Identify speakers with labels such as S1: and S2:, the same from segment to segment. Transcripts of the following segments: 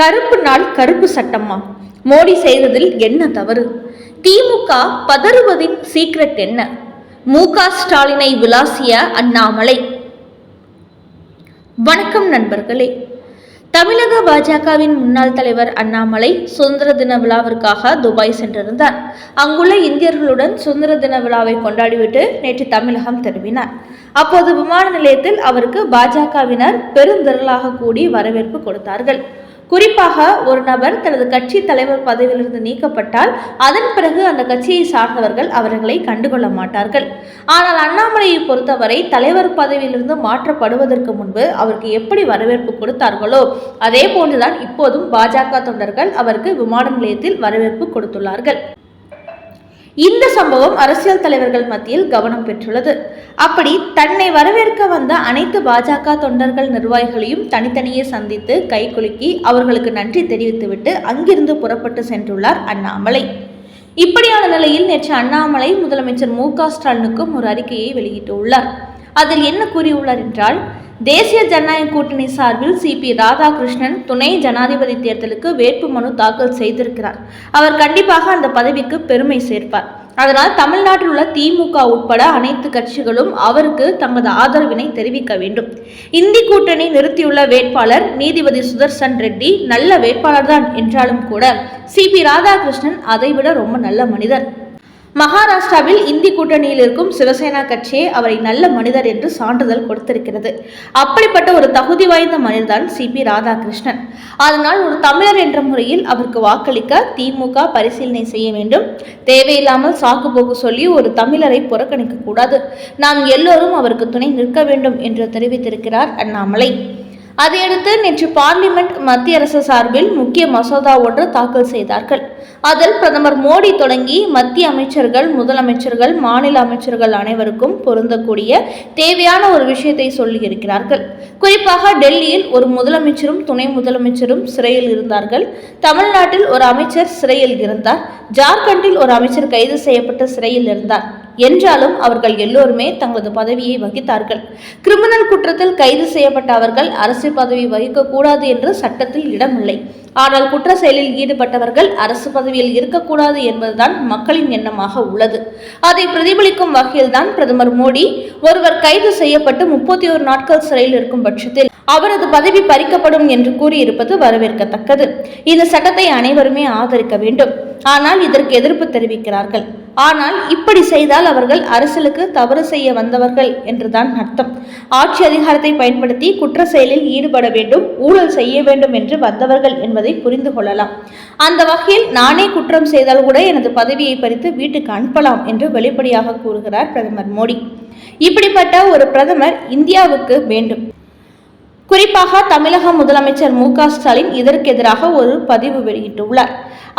S1: கருப்பு நாள் கருப்பு சட்டமா மோடி செய்ததில் என்ன தவறு? திமுக பதறுவதின் சீக்ரெட் என்ன? மு க ஸ்டாலினை விளாசிய அண்ணாமலை. வணக்கம் நண்பர்களே. தமிழக பாஜகவின் முன்னாள் தலைவர் அண்ணாமலை சுதந்திர தின விழாவிற்காக துபாய் சென்றிருந்தார். அங்குள்ள இந்தியர்களுடன் சுதந்திர தின விழாவை கொண்டாடிவிட்டு நேற்று தமிழகம் திரும்பினார். அப்போது விமான நிலையத்தில் அவருக்கு பாஜகவினர் பெருந்திரளாக கூடி வரவேற்பு கொடுத்தார்கள். குறிப்பாக ஒரு நபர் தனது கட்சி தலைவர் பதவியிலிருந்து நீக்கப்பட்டால் அதன் பிறகு அந்த கட்சியை சார்ந்தவர்கள் அவர்களை கண்டுகொள்ள மாட்டார்கள். ஆனால் அண்ணாமலையை பொறுத்தவரை தலைவர் பதவியிலிருந்து மாற்றப்படுவதற்கு முன்பு அவருக்கு எப்படி வரவேற்பு கொடுத்தார்களோ அதே போன்றுதான் இப்போதும் பாஜக தொண்டர்கள் அவருக்கு விமான நிலையத்தில் வரவேற்பு கொடுத்துள்ளார்கள். இந்த சம்பவம் அரசியல் தலைவர்கள் மத்தியில் கவனம் பெற்றுள்ளது. அப்படி தன்னை வரவேற்க வந்த அனைத்து பாஜக தொண்டர்கள் நிர்வாகிகளையும் தனித்தனியே சந்தித்து கைகுலுக்கி அவர்களுக்கு நன்றி தெரிவித்துவிட்டு அங்கிருந்து புறப்பட்டு சென்றுள்ளார் அண்ணாமலை. இப்படியான நிலையில் நேற்று அண்ணாமலை முதலமைச்சர் மு க ஸ்டாலினுக்கும் ஒரு அறிக்கையை வெளியிட்டுள்ளார். அதில் என்ன கூறியுள்ளார் என்றால் தேசிய ஜனநாயக கூட்டணி சார்பில் சிபி ராதாகிருஷ்ணன் துணை ஜனாதிபதி தேர்தலுக்கு வேட்புமனு தாக்கல் செய்திருக்கிறார். அவர் கண்டிப்பாக அந்த பதவிக்கு பெருமை சேர்ப்பார். அதனால் தமிழ்நாட்டில் உள்ள திமுக உட்பட அனைத்து கட்சிகளும் அவருக்கு தமது ஆதரவினை தெரிவிக்க வேண்டும். இந்தி கூட்டணி நிறுத்தியுள்ள வேட்பாளர் நீதிபதி சுதர்சன் ரெட்டி நல்ல வேட்பாளர்தான் என்றாலும் கூட சிபி ராதாகிருஷ்ணன் அதைவிட ரொம்ப நல்ல மனிதர். மகாராஷ்டிராவில் இந்தி கூட்டணியில் இருக்கும் சிவசேனா கட்சியே அவரை நல்ல மனிதர் என்று சான்றிதழ் கொடுத்திருக்கிறது. அப்படிப்பட்ட ஒரு தகுதி வாய்ந்த மனிதர்தான் சி. பி. ராதாகிருஷ்ணன். அதனால் ஒரு தமிழர் என்ற முறையில் அவருக்கு வாக்களிக்க திமுக பரிசீலனை செய்ய வேண்டும். தேவையில்லாமல் சாக்கு போக்கு சொல்லி ஒரு தமிழரை புறக்கணிக்க கூடாது. நாம் எல்லோரும் அவருக்கு துணை நிற்க வேண்டும் என்று தெரிவித்திருக்கிறார் அண்ணாமலை. அதையடுத்து நேற்று பார்லிமெண்ட் மத்திய அரசு சார்பில் முக்கிய மசோதா ஒன்று தாக்கல் செய்தார்கள். அதில் பிரதமர் மோடி தொடங்கி மத்திய அமைச்சர்கள் முதலமைச்சர்கள் மாநில அமைச்சர்கள் அனைவருக்கும் பொருந்தக்கூடிய தேவையான ஒரு விஷயத்தை சொல்லியிருக்கிறார்கள். குறிப்பாக டெல்லியில் ஒரு முதலமைச்சரும் துணை முதலமைச்சரும் சிறையில் இருந்தார்கள். தமிழ்நாட்டில் ஒரு அமைச்சர் சிறையில் இருந்தார். ஜார்க்கண்டில் ஒரு அமைச்சர் கைது செய்யப்பட்டு சிறையில் இருந்தார். என்றாலும் அவர்கள் எல்லோருமே தங்களது பதவியை வகித்தார்கள். கிரிமினல் குற்றத்தில் கைது செய்யப்பட்ட அவர்கள் அரசு பதவி வகிக்கக்கூடாது என்று சட்டத்தில் இடமில்லை. ஆனால் குற்ற செயலில் ஈடுபட்டவர்கள் அரசு பதவியில் இருக்கக்கூடாது என்பதுதான் மக்களின் எண்ணமாக உள்ளது. அதை பிரதிபலிக்கும் வகையில்தான் பிரதமர் மோடி ஒருவர் கைது செய்யப்பட்டு முப்பத்தி ஒரு நாட்கள் சிறையில் இருக்கும் பட்சத்தில் அவரது பதவி பறிக்கப்படும் என்று கூறியிருப்பது வரவேற்கத்தக்கது. இந்த சட்டத்தை அனைவருமே ஆதரிக்க வேண்டும். ஆனால் இதற்கு எதிர்ப்பு தெரிவிக்கிறார்கள். ஆனால் இப்படி செய்தால் அவர்கள் அரசியலுக்கு தவறு செய்ய வந்தவர்கள் என்றுதான் அர்த்தம். ஆட்சி அதிகாரத்தை பயன்படுத்தி குற்ற செயலில் ஈடுபட வேண்டும் ஊழல் செய்ய வேண்டும் என்று வந்தவர்கள் என்பதை புரிந்து கொள்ளலாம். அந்த வகையில் நானே குற்றம் செய்தால் கூட எனது பதவியை பறித்து வீட்டுக்கு அனுப்பலாம் என்று வெளிப்படையாக கூறுகிறார் பிரதமர் மோடி. இப்படிப்பட்ட ஒரு பிரதமர் இந்தியாவுக்கு வேண்டும். குறிப்பாக தமிழக முதலமைச்சர் மு க ஸ்டாலின் இதற்கு எதிராக ஒரு பதிவு வெளியிட்டுள்ளார்.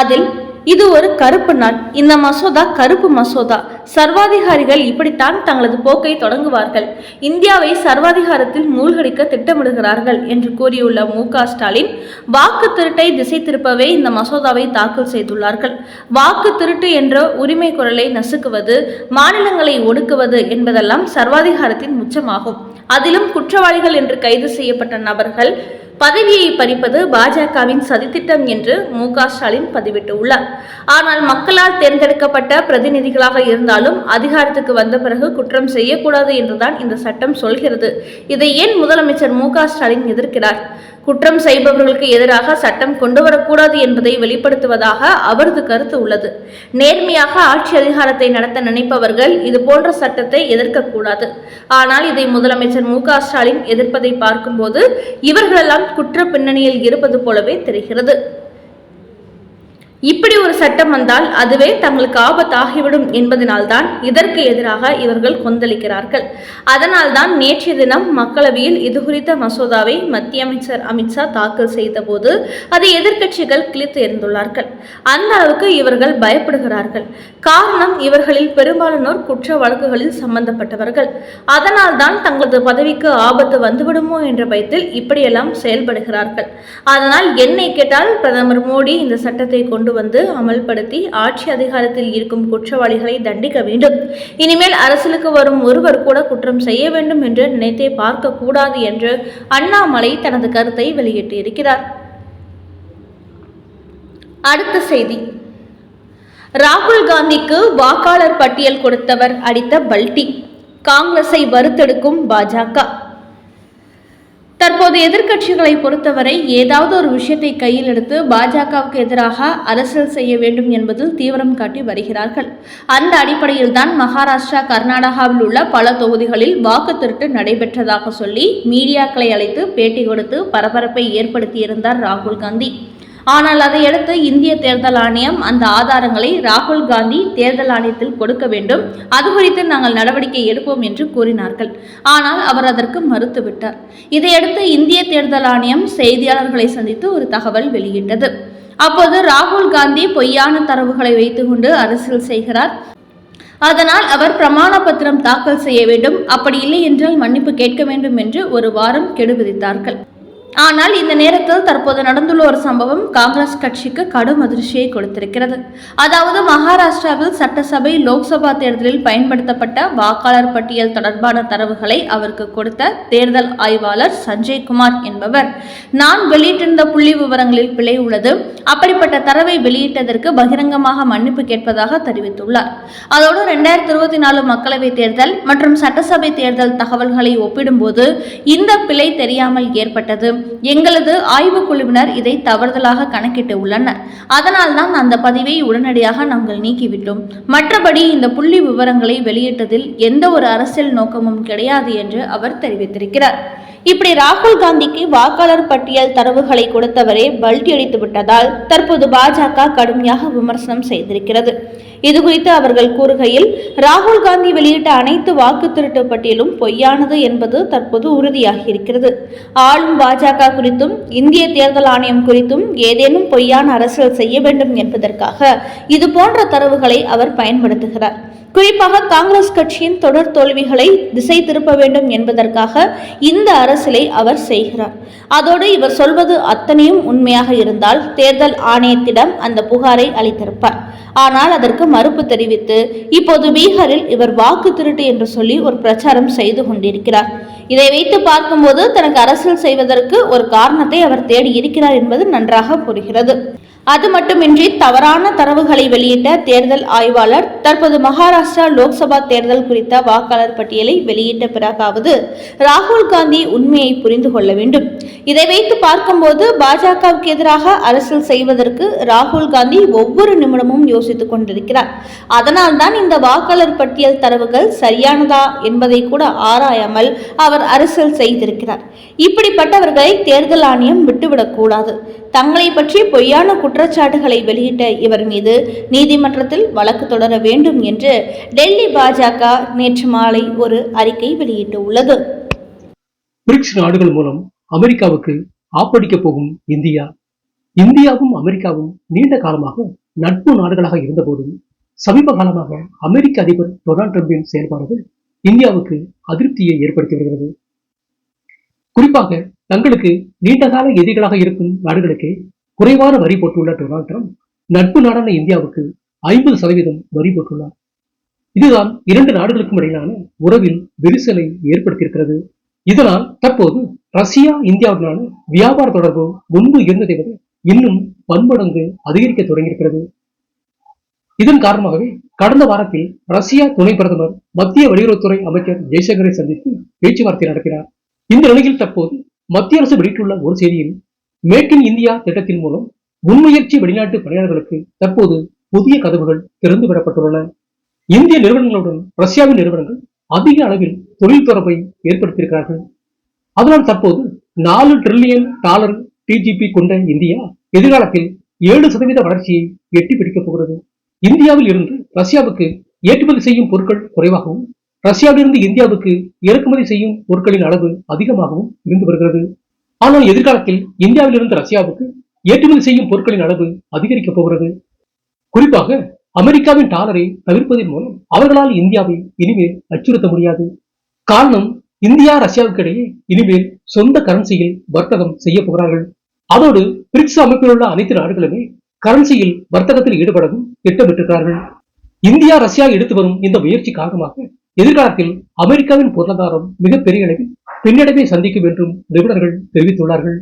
S1: அதில் இது ஒரு கருப்பு நாள். இந்த மசோதா கருப்பு மசோதா. சர்வாதிகாரிகள் இப்படித்தான் தங்களது போக்கை தொடங்குவார்கள். இந்தியாவை சர்வாதிகாரத்தில் மூழ்கடிக்க திட்டமிடுகிறார்கள் என்று கூறியுள்ள மு ஸ்டாலின் வாக்கு திருட்டை திசை திருப்பவே இந்த மசோதாவை தாக்கல் செய்துள்ளார்கள். வாக்கு திருட்டு என்ற உரிமை குரலை நசுக்குவது மாநிலங்களை ஒடுக்குவது என்பதெல்லாம் சர்வாதிகாரத்தின் உச்சமாகும் அதிலும் குற்றவாளிகள் என்று கைது செய்யப்பட்ட நபர்கள் பதவியை பறிப்பது பாஜகவின் சதித்திட்டம் என்று மு க ஸ்டாலின் பதிவிட்டுள்ளார். ஆனால் மக்களால் தேர்ந்தெடுக்கப்பட்ட பிரதிநிதிகளாக இருந்தாலும் அதிகாரத்துக்கு வந்த பிறகு குற்றம் செய்யக்கூடாது என்றுதான் இந்த சட்டம் சொல்கிறது. இதை ஏன் முதலமைச்சர் மு க ஸ்டாலின் எதிர்க்கிறார்? குற்றம் செய்பவர்களுக்கு எதிராக சட்டம் கொண்டு வரக்கூடாது என்பதை வெளிப்படுத்துவதாக அவரது கருத்து உள்ளது. நேர்மையாக ஆட்சி அதிகாரத்தை நடத்த நினைப்பவர்கள் இது போன்ற சட்டத்தை எதிர்க்கக்கூடாது. ஆனால் இதை முதலமைச்சர் மு க ஸ்டாலின் எதிர்ப்பதை பார்க்கும்போது இவர்களெல்லாம் குற்ற பின்னணியில் இருப்பது போலவே தெரிகிறது. இப்படி ஒரு சட்டம் வந்தால் அதுவே தங்களுக்கு ஆபத்தாகிவிடும் என்பதனால்தான் இதற்கு எதிராக இவர்கள் கொந்தளிக்கிறார்கள். அதனால்தான் நேற்றைய தினம் மக்களவையில் இது குறித்த மசோதாவை மத்திய அமைச்சர் அமித்ஷா தாக்கல் செய்தபோது அதை எதிர்க்கட்சிகள் கிழித்து எறிந்துள்ளார்கள். அந்த அளவுக்கு இவர்கள் பயப்படுகிறார்கள். காரணம் இவர்களில் பெரும்பாலானோர் குற்ற வழக்குகளில் சம்பந்தப்பட்டவர்கள். அதனால்தான் தங்களது பதவிக்கு ஆபத்து வந்துவிடுமோ என்ற பயத்தில் இப்படியெல்லாம் செயல்படுகிறார்கள். அதனால் என்னை கேட்டால் பிரதமர் மோடி இந்த சட்டத்தை கொண்டு கொண்டு வந்து அமல்படுத்தி ஆட்சி அதிகாரத்தில் இருக்கும் குற்றவாளிகளை தண்டிக்க வேண்டும். இனிமேல் அரசியலுக்கு வரும் ஒருவர் கூட குற்றம் செய்ய வேண்டும் என்று நினைத்தே பார்க்க கூடாது என்று அண்ணாமலை தனது கருத்தை வெளியிட்டிருக்கிறார். அடுத்த செய்தி. ராகுல் காந்திக்கு வாக்காளர் பட்டியல் கொடுத்தவர் அடித்த பல்டி. காங்கிரஸை வறுத்தெடுக்கும் பாஜக. தற்போது எதிர்க்கட்சிகளை பொறுத்தவரை ஏதாவது ஒரு விஷயத்தை கையில் எடுத்து பாஜகவுக்கு எதிராக அரசியல் செய்ய வேண்டும் என்பதில் தீவிரம் காட்டி வருகிறார்கள். அந்த அடிப்படையில் தான் மகாராஷ்டிரா கர்நாடகாவில் உள்ள பல தொகுதிகளில் வாக்கு திருட்டு நடைபெற்றதாக சொல்லி மீடியாக்களை அழைத்து பேட்டி கொடுத்து பரபரப்பை ஏற்படுத்தியிருந்தார் ராகுல் காந்தி. ஆனால் அதையடுத்து இந்திய தேர்தல் ஆணையம் அந்த ஆதாரங்களை ராகுல் காந்தி தேர்தல் ஆணையத்தில் கொடுக்க வேண்டும். அது குறித்து நாங்கள் நடவடிக்கை எடுப்போம் என்று கூறினார்கள். ஆனால் அவர் அதற்கு மறுத்துவிட்டார். இதையடுத்து இந்திய தேர்தல் ஆணையம் செய்தியாளர்களை சந்தித்து ஒரு தகவல் வெளியிட்டது. அப்போது ராகுல் காந்தி பொய்யான தரவுகளை வைத்துக்கொண்டு அரசியல் செய்கிறார். அதனால் அவர் பிரமாண பத்திரம் தாக்கல் செய்ய வேண்டும். அப்படி இல்லை என்றால் மன்னிப்பு கேட்க வேண்டும் என்று ஒரு வாரம் கெடு விதித்தார்கள் ஆனால் இந்த நேரத்தில் தற்போது நடந்துள்ள ஒரு சம்பவம் காங்கிரஸ் கட்சிக்கு கடும் அதிர்ச்சியை கொடுத்திருக்கிறது. அதாவது மகாராஷ்டிராவில் சட்டசபை லோக்சபா தேர்தலில் பயன்படுத்தப்பட்ட வாக்காளர் பட்டியல் தொடர்பான தரவுகளை அவருக்கு கொடுத்த தேர்தல் ஆய்வாளர் சஞ்சய் குமார் என்பவர். நான் வெளியிட்டிருந்த புள்ளி விவரங்களில் பிழை உள்ளது. அப்படிப்பட்ட தரவை வெளியிட்டதற்கு பகிரங்கமாக மன்னிப்பு கேட்பதாக தெரிவித்துள்ளார். அதோடு இரண்டாயிரத்தி இருபத்தி நாலு மக்களவைத் தேர்தல் மற்றும் சட்டசபை தேர்தல் தகவல்களை ஒப்பிடும்போது இந்த பிழை தெரியாமல் ஏற்பட்டது. எங்களது ஆய்வு குழுவினர் இதை தவறுதலாக கணக்கிட்டு உள்ளனர். அதனால்தான் அந்த பதிவை உடனடியாக நாங்கள் நீக்கிவிட்டோம். மற்றபடி இந்த புள்ளி விவரங்களை வெளியிட்டதில் எந்த ஒரு அரசியல் நோக்கமும் கிடையாது என்று அவர் தெரிவித்திருக்கிறார். இப்படி ராகுல் காந்திக்கு வாக்காளர் பட்டியல் தரவுகளை கொடுத்தவரே பல்டி அடித்து விட்டதால் தற்போது பாஜக கடுமையாக விமர்சனம் செய்திருக்கிறது. இதுகுறித்து அவர்கள் கூறுகையில் ராகுல் காந்தி வெளியிட்ட அனைத்து வாக்கு திருட்டு பட்டியலும் பொய்யானது என்பது தற்போது உறுதியாகியிருக்கிறது. ஆளும் பாஜக குறித்தும் இந்திய தேர்தல் ஆணையம் குறித்தும் ஏதேனும் பொய்யான அரசியல் செய்ய வேண்டும் என்பதற்காக இது போன்ற தரவுகளை அவர் பயன்படுத்துகிறார். குறிப்பாக காங்கிரஸ் கட்சியின் தொடர் தோல்விகளை திசை திருப்ப வேண்டும் என்பதற்காக இந்த அரசியலை அவர் செய்கிறார். அதோடு இவர் சொல்வது அத்தனையும் உண்மையாக இருந்தால் தேர்தல் ஆணையத்திடம் அந்த புகாரை அளித்திருப்பார். ஆனால் அதற்கு மறுப்பு தெரிவித்து இப்போது பீகாரில் இவர் வாக்கு திருட்டு என்று சொல்லி ஒரு பிரச்சாரம் செய்து கொண்டிருக்கிறார். இதை வைத்து பார்க்கும்போது தனக்கு அரசியல் செய்வதற்கு ஒரு காரணத்தை அவர் தேடி இருக்கிறார் என்பது நன்றாக புரிகிறது. அது மட்டுமின்றி தவறான தரவுகளை வெளியிட்ட தேர்தல் ஆய்வாளர் தற்போது மகாராஷ்டிரா லோக்சபா தேர்தல் குறித்த வாக்காளர் பட்டியலை வெளியிட்ட பிறகாவது ராகுல் காந்தி உண்மையை புரிந்து கொள்ள வேண்டும். இதை வைத்து பார்க்கும்போது பாஜகவுக்கு எதிராக அரசியல் செய்வதற்கு ராகுல் காந்தி ஒவ்வொரு நிமிடமும் யோசித்துக் கொண்டிருக்கிறார். அதனால்தான் இந்த வாக்காளர் பட்டியல் தரவுகள் சரியானதா என்பதை கூட ஆராயாமல் அவர் அரசியல் செய்திருக்கிறார். இப்படிப்பட்டவர்களை தேர்தல் ஆணையம் விட்டுவிடக்கூடாது தங்களை பற்றி பொய்யான குற்றச்சாட்டுகளை வெளியிட்ட இவர் மீது நீதிமன்றத்தில் வழக்கு தொடர வேண்டும் என்று டெல்லி பாஜக நேற்று மாலை ஒரு அறிக்கை வெளியிட்டுள்ளது.
S2: பிரிக்ஸ் நாடுகள் மூலம் அமெரிக்காவுக்கு ஆப்படிக்க போகும் இந்தியா. இந்தியாவும் அமெரிக்காவும் நீண்ட காலமாக நட்பு நாடுகளாக இருந்தபோதும் சமீப காலமாக அமெரிக்க அதிபர் டொனால்ட் ட்ரம்பின் செயல்பாடுகள் இந்தியாவுக்கு அதிருப்தியை ஏற்படுத்தி வருகிறது. குறிப்பாக தங்களுக்கு நீண்டகால எதிரிகளாக இருக்கும் நாடுகளுக்கு குறைவான வரி போட்டுள்ள டொனால்ட் ட்ரம்ப் நட்பு நாடான இந்தியாவுக்கு ஐம்பது சதவீதம் வரி போட்டுள்ளார். இதுதான் இரண்டு நாடுகளுக்கும் இடையிலான உறவில் விரிசலை ஏற்படுத்தியிருக்கிறது. இதனால் தற்போது ரஷ்யா இந்தியாவுடனான வியாபார தொடர்பு முன்பு இருந்ததை விட இன்னும் பன்மடங்கு அதிகரிக்க தொடங்கியிருக்கிறது. இதன் காரணமாகவே கடந்த வாரத்தில் ரஷ்யா துணை பிரதமர் மத்திய வெளியுறவுத்துறை அமைச்சர் ஜெய்சங்கரை சந்தித்து பேச்சுவார்த்தை நடத்தினார். இந்த நிலையில் தற்போது மத்திய அரசு வெளியிட்டுள்ள ஒரு செய்தியில் மேக் இன் இந்தியா திட்டத்தின் மூலம் முன்முயற்சி வெளிநாட்டு பணியாளர்களுக்கு தற்போது புதிய கதவுகள் திறந்து விடப்பட்டுள்ளன இந்திய நிறுவனங்களுடன் ரஷ்யாவின் நிறுவனங்கள் அதிக அளவில் தொழில் தொடர்பை ஏற்படுத்தியிருக்கிறார்கள். அதனால் தற்போது நாலு டிரில்லியன் டாலர் டிஜிபி கொண்ட இந்தியா எதிர்காலத்தில் ஏழு சதவீத வளர்ச்சியை எட்டி பிடிக்கப் போகிறது. இந்தியாவில் இருந்து ரஷ்யாவுக்கு ஏற்றுமதி செய்யும் பொருட்கள் குறைவாகவும் ரஷ்யாவிலிருந்து இந்தியாவுக்கு இறக்குமதி செய்யும் பொருட்களின் அளவு அதிகமாகவும் இருந்து வருகிறது. ஆனால் எதிர்காலத்தில் இந்தியாவிலிருந்து ரஷ்யாவுக்கு ஏற்றுமதி செய்யும் பொருட்களின் அளவு அதிகரிக்கப் போகிறது. குறிப்பாக அமெரிக்காவின் டாலரை தவிர்ப்பதன் மூலம் அவர்களால் இந்தியாவை இனிமேல் அச்சுறுத்த முடியாது. காரணம் இந்தியா ரஷ்யாவுக்கு இடையே இனிமேல் சொந்த கரன்சியில் வர்த்தகம் செய்ய போகிறார்கள். அதோடு பிரிக்ஸ் அமைப்பில் உள்ள அனைத்து நாடுகளுமே கரன்சியில் வர்த்தகத்தில் ஈடுபடவும் திட்டமிட்டிருக்கிறார்கள். இந்தியா ரஷ்யா எடுத்து வரும் இந்த முயற்சி காரணமாக எதிர்காலத்தில் அமெரிக்காவின் பொருளாதாரம் மிகப்பெரிய அளவில் பின்னடைவை சந்திக்கும் என்றும் நிபுணர்கள் தெரிவித்துள்ளார்கள்.